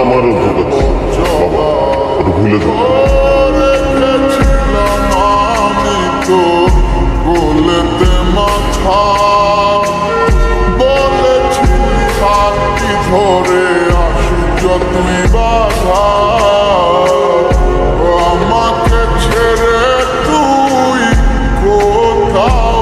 আমারও ভুল আছে। বাবা ওটা ভুলে যাব রেখেছিলাম আমি তো বলেতে মাথা ধরে ছেড়ে তুই কোথাও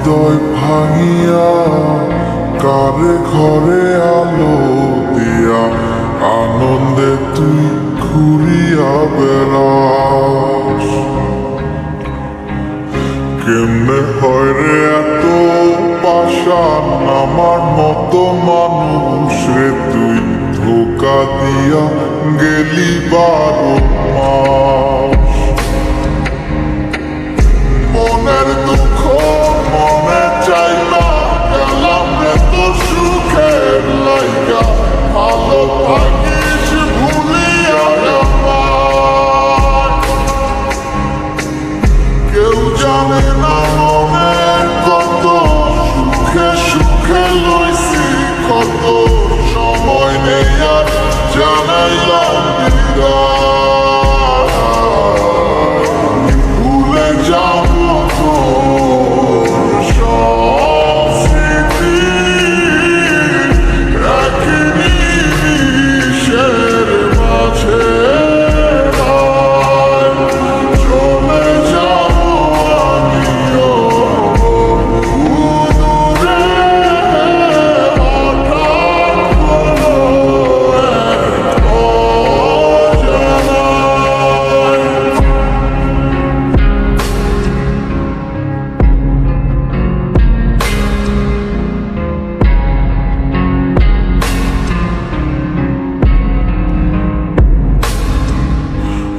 হৃদয় ভাঙিয়া, কারে ঘরে আলো দিয়া, আনন্দে তুই ঘুরিয়া বেড়াস। কেমনে হয় রে এত পাশান আমার মতো মানুষ রে তুই ধোকা দিয়া গেলি বারো মাস। লাইগা ভালো থাকিস ভুলিয়া আমার কেউ জানে না মনের কত সুখে সুখে লইছি কত সময় নেই আর জানাইলাম বিদায়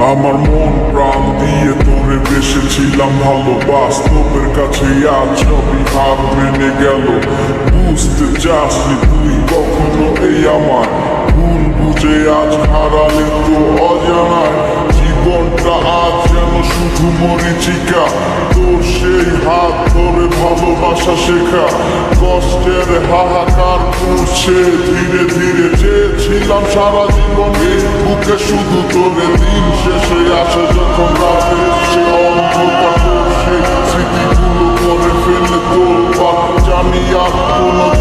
আমার মন প্রাণ দিয়ে তোরে বেসেছিলাম ভালো বাস্তবের কাছে। আজ সবই হার মেনে গেল। বুঝতে চাসনি তুই কখনো এই আমার ভুল বুঝে আজ হারালে তো অজানায়। জীবনটা আজ যেন শুধু মরিচিকা, তোর সেই হাত ভাষা শেখা। কষ্টের হাহাকার উঠছে ধীরে ধীরে। চেয়েছিলাম সারা জীবনে বুকে শুধু তোরে দিন শেষে আসে যখন রাতে সে অন্ধকার সে স্মৃতিগুলো করে ফেলে তোর জানি আর কোনো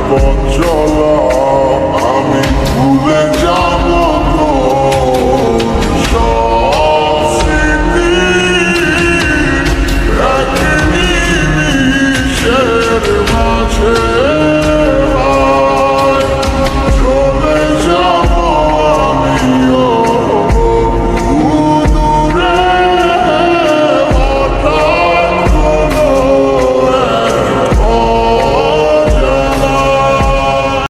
পথ চলা আমি ভুলে যা